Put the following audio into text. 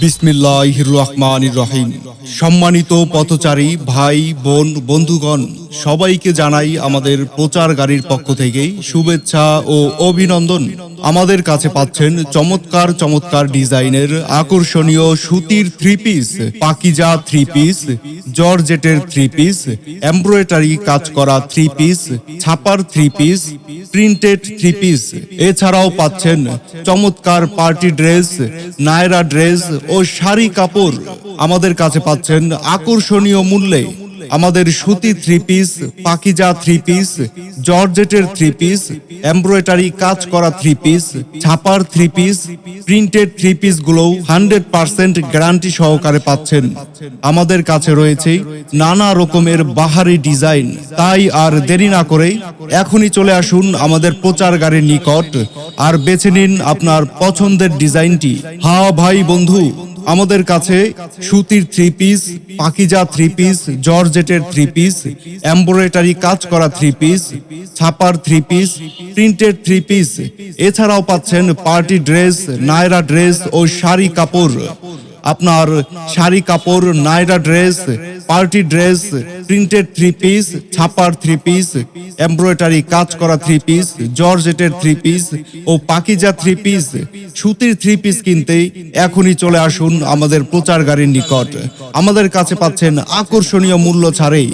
বিসমিল্লাহ রহমান রহিম সম্মানিত পথচারী, ভাই, বোন, বন্ধুগণ, সবাইকে জানাই আমাদের প্রচার গাড়ির পক্ষ থেকে শুভেচ্ছা ও অভিনন্দন। আমাদের কাছে পাচ্ছেন চমৎকার চমৎকার ডিজাইনের আকর্ষণীয় সুতির three piece Pakiza three piece জর্জেটের থ্রি পিস এমব্রয়ডারি কাজ করা থ্রি পিস ছাপার three piece printed three piece এছাড়াও পাচ্ছেন চমৎকার পার্টি ড্রেস নায়রা ড্রেস ও শাড়ি কাপড়। আমাদের কাছে পাচ্ছেন আকর্ষণীয় মূল্যে আমাদের সুতি three piece Pakiza three piece জর্জেটের থ্রি পিস এমব্রয়ডারি কাজ করা থ্রি পিস ছাপার থ্রি পিস প্রিন্টেড থ্রি পিসগুলো হান্ড্রেড পার্সেন্ট গ্যারান্টি সহকারে পাচ্ছেন। আমাদের কাছে রয়েছে নানা রকমের বাহারি ডিজাইন। তাই আর দেরি না করে এখনই চলে আসুন আমাদের প্রচার গাড়ির নিকট আর বেছে নিন আপনার পছন্দের ডিজাইনটি। হা ভাই বন্ধু। আমাদের কাছে সুতির three piece Pakiza three piece জর্জেটের থ্রি পিস এমব্রয়ডারি কাজ করা থ্রি পিস ছাপার three piece printed three piece এছাড়াও পাচ্ছেন পার্টি ড্রেস, নায়রা ড্রেস ও শাড়ি কাপড়। আপনার শাড়ি কাপড়, Naira dress party dress, printed three piece ছাপার থ্রি পিস এমব্রয়ডারি কাজ করা থ্রি পিস জর্জেটের থ্রি পিস ও পাকিজা থ্রি পিস সুতির থ্রি পিস কিনতে এখনই চলে আসুন আমাদের প্রচার গাড়ির নিকট। আমাদের কাছে পাচ্ছেন আকর্ষণীয় মূল্য ছাড়েই।